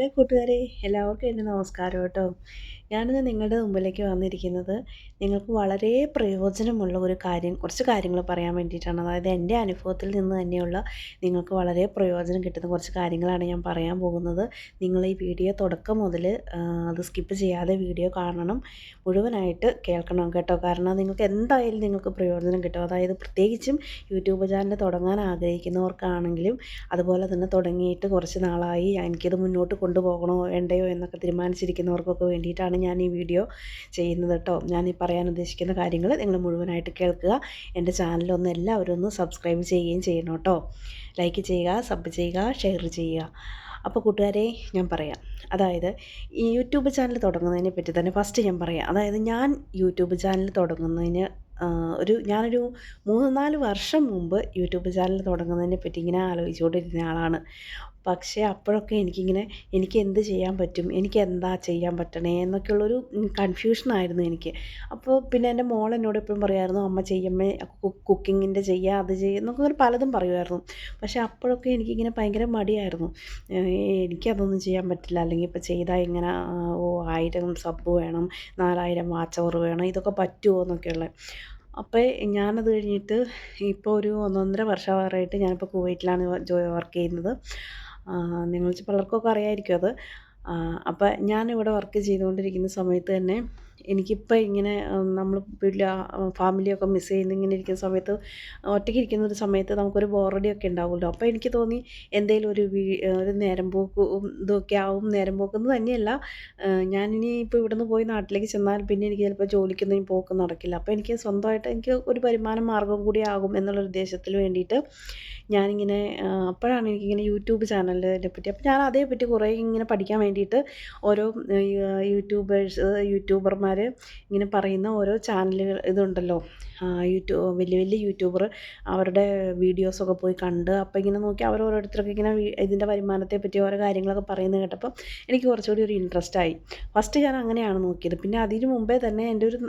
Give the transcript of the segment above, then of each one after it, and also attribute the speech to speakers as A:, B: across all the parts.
A: Hello കൂട്ടുകാരെ? എല്ലാവർക്കും എന്റെ നമസ്കാരം കേട്ടോ. ഞാനിന്ന് നിങ്ങളുടെ മുമ്പിലേക്ക് വന്നിരിക്കുന്നത് നിങ്ങൾക്ക് വളരെ പ്രയോജനമുള്ള ഒരു കാര്യം കുറച്ച് കാര്യങ്ങൾ പറയാൻ വേണ്ടിയിട്ടാണ്. അതായത് എന്റെ അനുഭവത്തിൽ നിന്ന് തന്നെയുള്ള നിങ്ങൾക്ക് വളരെ പ്രയോജനം കിട്ടുന്ന കുറച്ച് കാര്യങ്ങളാണ് ഞാൻ പറയാൻ പോകുന്നത്. നിങ്ങൾ ഈ വീഡിയോ തുടക്കം മുതൽ അത് സ്കിപ്പ് ചെയ്യാതെ വീഡിയോ കാണണം. മുഴുവനായിട്ട് കേൾക്കണം കേട്ടോ. കാരണം നിങ്ങൾക്ക് എന്തായാലും നിങ്ങൾക്ക് പ്രയോജനം കിട്ടും. അതായത് പ്രത്യേകിച്ചും യൂട്യൂബ് ചാനൽ തുടങ്ങാൻ ആഗ്രഹിക്കുന്നവർക്കാണെങ്കിലും അതുപോലെ തന്നെ തുടങ്ങിയിട്ട് കുറച്ച് നാളായി എനിക്കത് മുന്നോട്ട് കൊണ്ടുപോകണോ വേണ്ടയോ എന്നൊക്കെ തീരുമാനിച്ചിരിക്കുന്നവർക്കൊക്കെ വേണ്ടിയിട്ടാണ് ഞാൻ ഈ വീഡിയോ ചെയ്യുന്നത് കേട്ടോ. ഞാൻ ഈ പറയാൻ ഉദ്ദേശിക്കുന്ന കാര്യങ്ങൾ നിങ്ങൾ മുഴുവനായിട്ട് കേൾക്കുക. എന്റെ ചാനലൊന്ന് എല്ലാവരും ഒന്ന് സബ്സ്ക്രൈബ് ചെയ്യുകയും ചെയ്യണം കേട്ടോ. ലൈക്ക് ചെയ്യുക സബ് ചെയ്യുക ഷെയർ ചെയ്യുക. അപ്പോൾ കൂട്ടുകാരെ ഞാൻ പറയാം. അതായത് ഈ യൂട്യൂബ് ചാനൽ തുടങ്ങുന്നതിനെ പറ്റി തന്നെ ഫസ്റ്റ് ഞാൻ പറയാം. അതായത് ഞാൻ യൂട്യൂബ് ചാനൽ തുടങ്ങുന്നതിന് ഒരു ഞാനൊരു മൂന്ന് നാല് വർഷം മുമ്പ് യൂട്യൂബ് ചാനൽ തുടങ്ങുന്നതിനെ പറ്റി ഇങ്ങനെ ആലോചിച്ചുകൊണ്ടിരുന്ന ആളാണ്. പക്ഷേ അപ്പോഴൊക്കെ എനിക്കിങ്ങനെ എനിക്ക് എന്ത് ചെയ്യാൻ പറ്റും? എനിക്ക് എന്താ ചെയ്യാൻ പറ്റണേ? എന്നൊക്കെയുള്ളൊരു കൺഫ്യൂഷനായിരുന്നു എനിക്ക്. അപ്പോൾ പിന്നെ എന്റെ മോൾ എന്നോട് എപ്പോഴും പറയുമായിരുന്നു അമ്മ ചെയ്യമ്മേ കുക്കിങ്ങിന്റെ ചെയ്യുക അത് ചെയ്യുക എന്നൊക്കെ പലതും പറയുമായിരുന്നു. പക്ഷേ അപ്പോഴൊക്കെ എനിക്കിങ്ങനെ ഭയങ്കര മടിയായിരുന്നു. എനിക്കതൊന്നും ചെയ്യാൻ പറ്റില്ല. അല്ലെങ്കിൽ ഇപ്പോൾ ചെയ്താൽ ഇങ്ങനെ ഓ ആയിരം സബ് വേണം നാലായിരം വാച്ചവർ വേണം ഇതൊക്കെ പറ്റുമോ? എന്നൊക്കെയുള്ള. അപ്പോൾ ഞാനത് കഴിഞ്ഞിട്ട് ഇപ്പോൾ ഒരു ഒന്നൊന്നര വർഷമായിട്ട് ഞാനിപ്പോൾ കുവൈറ്റിലാണ് വർക്ക് ചെയ്യുന്നത്. നിങ്ങൾ പലർക്കൊക്കെ അറിയാമായിരിക്കും അത്. അപ്പം ഞാനിവിടെ വർക്ക് ചെയ്തുകൊണ്ടിരിക്കുന്ന സമയത്ത് തന്നെ എനിക്കിപ്പോൾ ഇങ്ങനെ നമ്മൾ വീട്ടിൽ ഫാമിലിയൊക്കെ മിസ് ചെയ്യുന്ന ഇങ്ങനെ ഇരിക്കുന്ന സമയത്ത് ഒറ്റയ്ക്ക് ഇരിക്കുന്ന ഒരു സമയത്ത് നമുക്കൊരു ബോറടിയൊക്കെ ഉണ്ടാവുമല്ലോ. അപ്പോൾ എനിക്ക് തോന്നി എന്തെങ്കിലും ഒരു ഒരു നേരം പോക്ക് ഇതൊക്കെ ആവും. നേരം പോക്കെന്ന് തന്നെയല്ല ഞാനിനി ഇപ്പോൾ ഇവിടെ നിന്ന് പോയി നാട്ടിലേക്ക് ചെന്നാൽ പിന്നെ എനിക്ക് ചിലപ്പോൾ ജോലിക്കൊന്നും പോക്ക് നടക്കില്ല. അപ്പോൾ എനിക്ക് സ്വന്തമായിട്ട് എനിക്ക് ഒരു വരുമാന മാർഗം കൂടി ആകും എന്നുള്ള ഉദ്ദേശത്തിന് വേണ്ടിയിട്ട് ഞാനിങ്ങനെ അപ്പോഴാണ് എനിക്കിങ്ങനെ യൂട്യൂബ് ചാനലിനെ പറ്റി. അപ്പോൾ ഞാൻ അതേപ്പറ്റി കുറേ ഇങ്ങനെ പഠിക്കാൻ വേണ്ടിയിട്ട് ഓരോ യൂട്യൂബേഴ്സ് യൂട്യൂബർമാർ ഇങ്ങനെ പറയുന്ന ഓരോ ചാനലുകൾ ഇതുണ്ടല്ലോ. യൂട്യൂബ് വലിയ വലിയ യൂട്യൂബർ അവരുടെ വീഡിയോസൊക്കെ പോയി കണ്ട് അപ്പോൾ ഇങ്ങനെ നോക്കി അവർ ഓരോരുത്തർക്ക് ഇങ്ങനെ ഇതിന്റെ വരുമാനത്തെ പറ്റി ഓരോ കാര്യങ്ങളൊക്കെ പറയുന്നത് കേട്ടപ്പോൾ എനിക്ക് കുറച്ചുകൂടി ഒരു ഇൻട്രസ്റ്റ് ആയി. ഫസ്റ്റ് ഞാൻ അങ്ങനെയാണ് നോക്കിയത്. പിന്നെ അതിന് മുമ്പേ തന്നെ എന്റെ ഒരു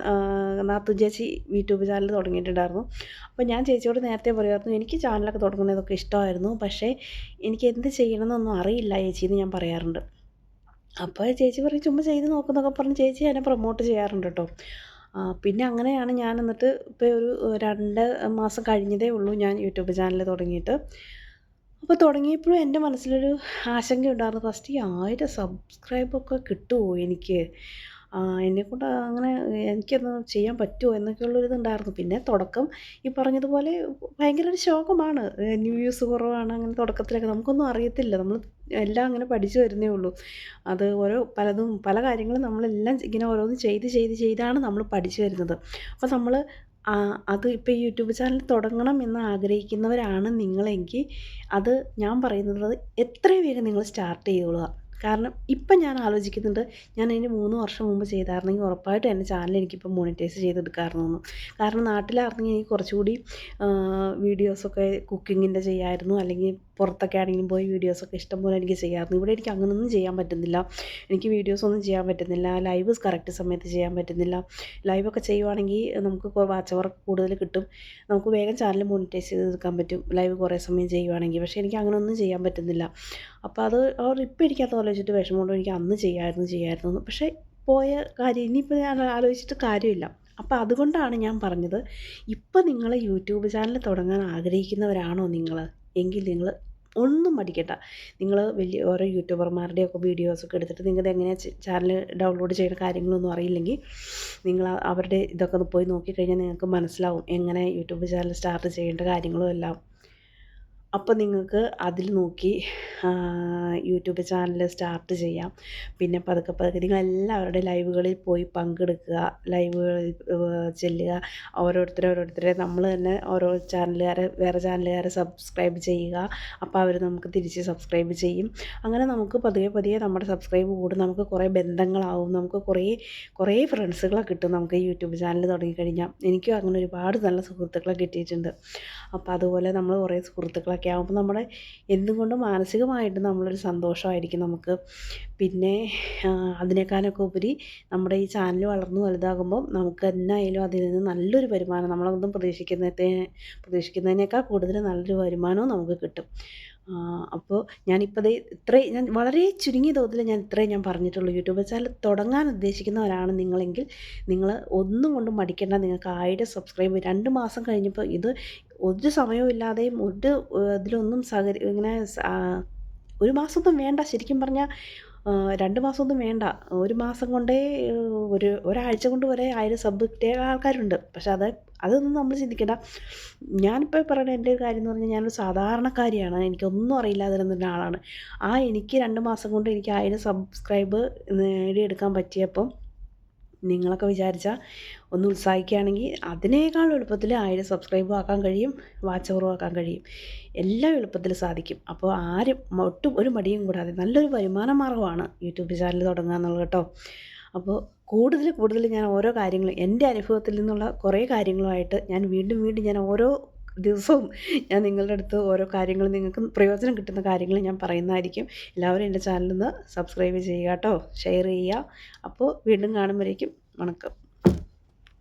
A: നാത്തു ചേച്ചി യൂട്യൂബ് ചാനൽ തുടങ്ങിയിട്ടുണ്ടായിരുന്നു. അപ്പോൾ ഞാൻ ചേച്ചിയോട് നേരത്തെ പറയുമായിരുന്നു എനിക്ക് ചാനലൊക്കെ തുടങ്ങുന്നതൊക്കെ ഇഷ്ടമായിരുന്നു പക്ഷേ എനിക്ക് എന്ത് ചെയ്യണമെന്നൊന്നും അറിയില്ല ചേച്ചി എന്ന് ഞാൻ പറയാറുണ്ട്. അപ്പോൾ ചേച്ചി പറയും ചുമ്മാ ചെയ്ത് നോക്കുന്നൊക്കെ പറഞ്ഞ് ചേച്ചി എന്നെ പ്രൊമോട്ട് ചെയ്യാറുണ്ട് കേട്ടോ. പിന്നെ അങ്ങനെയാണ് ഞാൻ എന്നിട്ട് ഇപ്പോൾ ഒരു രണ്ട് മാസം കഴിഞ്ഞതേ ഉള്ളൂ ഞാൻ യൂട്യൂബ് ചാനൽ തുടങ്ങിയിട്ട്. അപ്പോൾ തുടങ്ങിയപ്പോഴും എന്റെ മനസ്സിലൊരു ആശങ്ക ഉണ്ടായിരുന്നു ഫസ്റ്റ് ഈ ആയിരം സബ്സ്ക്രൈബൊക്കെ കിട്ടുമോ എനിക്ക്? എന്നെക്കൊണ്ട് അങ്ങനെ എനിക്കത് ചെയ്യാൻ പറ്റുമോ എന്നൊക്കെയുള്ളൊരു ഇതുണ്ടായിരുന്നു. പിന്നെ തുടക്കം ഈ പറഞ്ഞതുപോലെ ഭയങ്കര ഒരു ശോകമാണ്. ന്യൂ യൂസ് കുറവാണ് അങ്ങനെ തുടക്കത്തിലൊക്കെ നമുക്കൊന്നും അറിയത്തില്ല. നമ്മൾ എല്ലാം അങ്ങനെ പഠിച്ചു വരുന്നേ ഉള്ളൂ. അത് ഓരോ പലതും പല കാര്യങ്ങളും നമ്മളെല്ലാം ഇങ്ങനെ ഓരോന്ന് ചെയ്ത് ചെയ്ത് ചെയ്താണ് നമ്മൾ പഠിച്ചു വരുന്നത്. അപ്പോൾ നമ്മൾ അത് ഇപ്പോൾ യൂട്യൂബ് ചാനൽ തുടങ്ങണം എന്ന് ആഗ്രഹിക്കുന്നവരാണ് നിങ്ങളെങ്കിൽ അത് ഞാൻ പറയുന്നത് എത്രയും വേഗം നിങ്ങൾ സ്റ്റാർട്ട് ചെയ്തോളുക. കാരണം ഇപ്പം ഞാൻ ആലോചിക്കുന്നുണ്ട് ഞാൻ അതിന് മൂന്ന് വർഷം മുമ്പ് ചെയ്തായിരുന്നെങ്കിൽ ഉറപ്പായിട്ടും എന്റെ ചാനൽ എനിക്കിപ്പോൾ മോണിറ്റൈസ് ചെയ്തെടുക്കാമായിരുന്നു കാരണം നാട്ടിലായിരുന്നെങ്കിൽ എനിക്ക് കുറച്ചുകൂടി വീഡിയോസൊക്കെ കുക്കിങ്ങിന്റെ ചെയ്യായിരുന്നു അല്ലെങ്കിൽ പുറത്തൊക്കെ ആണെങ്കിലും പോയി വീഡിയോസൊക്കെ ഇഷ്ടംപോലെ എനിക്ക് ചെയ്യാമായിരുന്നു. ഇവിടെ എനിക്ക് അങ്ങനൊന്നും ചെയ്യാൻ പറ്റുന്നില്ല. എനിക്ക് വീഡിയോസൊന്നും ചെയ്യാൻ പറ്റുന്നില്ല. ലൈവ് കറക്റ്റ് സമയത്ത് ചെയ്യാൻ പറ്റുന്നില്ല. ലൈവൊക്കെ ചെയ്യുവാണെങ്കിൽ നമുക്ക് വാച്ച് അവർ കൂടുതൽ കിട്ടും. നമുക്ക് വേഗം ചാനൽ മോണിറ്റൈസ് ചെയ്തെടുക്കാൻ പറ്റും. ലൈവ് കുറേ സമയം ചെയ്യുവാണെങ്കിൽ. പക്ഷേ എനിക്ക് അങ്ങനൊന്നും ചെയ്യാൻ പറ്റുന്നില്ല. അപ്പോൾ അത് അവർ ഇപ്പോൾ എനിക്കത് ആലോചിച്ചിട്ട് വിഷമമുണ്ടോ. എനിക്ക് അന്ന് ചെയ്യാമായിരുന്നു ചെയ്യാമായിരുന്നു പക്ഷേ പോയ കാര്യം ഇനിയിപ്പോൾ ഞാൻ ആലോചിച്ചിട്ട് കാര്യമില്ല. അപ്പോൾ അതുകൊണ്ടാണ് ഞാൻ പറഞ്ഞത് ഇപ്പോൾ നിങ്ങൾ യൂട്യൂബ് ചാനൽ തുടങ്ങാൻ ആഗ്രഹിക്കുന്നവരാണോ നിങ്ങൾ എങ്കിൽ നിങ്ങൾ ഒന്നും പഠിക്കണ്ട നിങ്ങൾ വലിയ ഓരോ യൂട്യൂബർമാരുടെയൊക്കെ വീഡിയോസൊക്കെ എടുത്തിട്ട് നിങ്ങൾക്ക് എങ്ങനെയാണ് ചാനൽ ഡൗൺലോഡ് ചെയ്യുന്ന കാര്യങ്ങളൊന്നും അറിയില്ലെങ്കിൽ നിങ്ങൾ അവരുടെ ഇതൊക്കെ പോയി നോക്കിക്കഴിഞ്ഞാൽ നിങ്ങൾക്ക് മനസ്സിലാവും എങ്ങനെ യൂട്യൂബ് ചാനൽ സ്റ്റാർട്ട് ചെയ്യേണ്ട കാര്യങ്ങളും എല്ലാം. അപ്പോൾ നിങ്ങൾക്ക് അതിൽ നോക്കി യൂട്യൂബ് ചാനൽ സ്റ്റാർട്ട് ചെയ്യാം. പിന്നെ പതുക്കെ പതുക്കെ നിങ്ങളെല്ലാവരുടെ ലൈവുകളിൽ പോയി പങ്കെടുക്കുക ലൈവുകളിൽ ചെല്ലുക. ഓരോരുത്തരെ ഓരോരുത്തരെ നമ്മൾ തന്നെ ഓരോ ചാനലുകാരെ വേറെ ചാനലുകാരെ സബ്സ്ക്രൈബ് ചെയ്യുക. അപ്പോൾ അവർ നമുക്ക് തിരിച്ച് സബ്സ്ക്രൈബ് ചെയ്യും. അങ്ങനെ നമുക്ക് പതിയെ പതിയെ നമ്മുടെ സബ്സ്ക്രൈബ് കൂടും. നമുക്ക് കുറേ ബന്ധങ്ങളാവും. നമുക്ക് കുറേ കുറേ ഫ്രണ്ട്സുകളൊക്കെ കിട്ടും നമുക്ക് യൂട്യൂബ് ചാനൽ തുടങ്ങിക്കഴിഞ്ഞാൽ. എനിക്കും അങ്ങനെ ഒരുപാട് നല്ല സുഹൃത്തുക്കളെ കിട്ടിയിട്ടുണ്ട്. അപ്പോൾ അതുപോലെ നമ്മൾ കുറേ സുഹൃത്തുക്കളെ ഒക്കെ ആകുമ്പോൾ നമ്മുടെ എന്തുകൊണ്ട് കൊണ്ടും മാനസികമായിട്ട് നമ്മളൊരു സന്തോഷമായിരിക്കും നമുക്ക്. പിന്നെ അതിനേക്കാളൊക്കെ ഉപരി നമ്മുടെ ഈ ചാനൽ വളർന്നു വലുതാകുമ്പോൾ നമുക്ക് എന്നായാലും അതിൽ നിന്ന് നല്ലൊരു വരുമാനം നമ്മളൊന്നും പ്രതീക്ഷിക്കുന്നതിനെ പ്രതീക്ഷിക്കുന്നതിനേക്കാൾ കൂടുതൽ നല്ലൊരു വരുമാനവും നമുക്ക് കിട്ടും. അപ്പോൾ ഞാനിപ്പോൾ ദേ ഇത്രയും ഞാൻ വളരെ ചുരുങ്ങിയ തോതിൽ ഞാൻ ഇത്രയും ഞാൻ പറഞ്ഞിട്ടുള്ളൂ. യൂട്യൂബ് ചാനൽ തുടങ്ങാൻ ഉദ്ദേശിക്കുന്നവരാണ് നിങ്ങളെങ്കിൽ നിങ്ങൾ ഒന്നും കൊണ്ടും മടിക്കേണ്ട. നിങ്ങൾക്ക് ആയിരം സബ്സ്ക്രൈബ് രണ്ട് മാസം കഴിഞ്ഞപ്പോൾ ഇത് ഒരു സമയവും ഇല്ലാതെയും ഒരു ഇതിലൊന്നും സഹകരി ഇങ്ങനെ ഒരു മാസമൊന്നും വേണ്ട. ശരിക്കും പറഞ്ഞാൽ രണ്ട് മാസമൊന്നും വേണ്ട. ഒരു മാസം കൊണ്ടേ ഒരു ഒരാഴ്ച കൊണ്ട് വരെ ആയിരം സബ് കിട്ടിയ ആൾക്കാരുണ്ട്. പക്ഷെ അത് അതൊന്നും നമ്മൾ ചിന്തിക്കേണ്ട. ഞാനിപ്പോൾ പറയുന്ന എന്റെ ഒരു കാര്യം എന്ന് പറഞ്ഞാൽ ഞാനൊരു സാധാരണക്കാരിയാണ്. എനിക്കൊന്നും അറിയില്ലാതെ ഇരുന്ന ഒരാളാണ്. ആ എനിക്ക് രണ്ട് മാസം കൊണ്ട് എനിക്ക് ആയിരം സബ്സ്ക്രൈബ് നേടിയെടുക്കാൻ പറ്റിയപ്പം നിങ്ങളൊക്കെ വിചാരിച്ചാൽ ഒന്ന് ഉത്സാഹിക്കുകയാണെങ്കിൽ അതിനേക്കാൾ എളുപ്പത്തിൽ ആയിരം സബ്സ്ക്രൈബും ആക്കാൻ കഴിയും വാച്ച് അവറും ആക്കാൻ കഴിയും. എല്ലാം എളുപ്പത്തിൽ സാധിക്കും. അപ്പോൾ ആരും ഒട്ടും ഒരു മടിയും കൂടാതെ നല്ലൊരു വരുമാന മാർഗമാണ് യൂട്യൂബ് ചാനൽ തുടങ്ങുക എന്നുള്ളത് കേട്ടോ. അപ്പോൾ കൂടുതൽ കൂടുതൽ ഞാൻ ഓരോ കാര്യങ്ങളും എന്റെ അനുഭവത്തിൽ നിന്നുള്ള കുറേ കാര്യങ്ങളുമായിട്ട് ഞാൻ വീണ്ടും വീണ്ടും ഞാൻ ഓരോ ദിവസവും ഞാൻ നിങ്ങളുടെ അടുത്ത് ഓരോ കാര്യങ്ങൾ നിങ്ങൾക്ക് പ്രയോജനം കിട്ടുന്ന കാര്യങ്ങൾ ഞാൻ പറയുന്നതായിരിക്കും. എല്ലാവരും എന്റെ ചാനലിൽ നിന്ന് സബ്സ്ക്രൈബ് ചെയ്യുക കേട്ടോ. ഷെയർ ചെയ്യുക. അപ്പോൾ വീണ്ടും കാണുമ്പോഴേക്കും വണക്കം.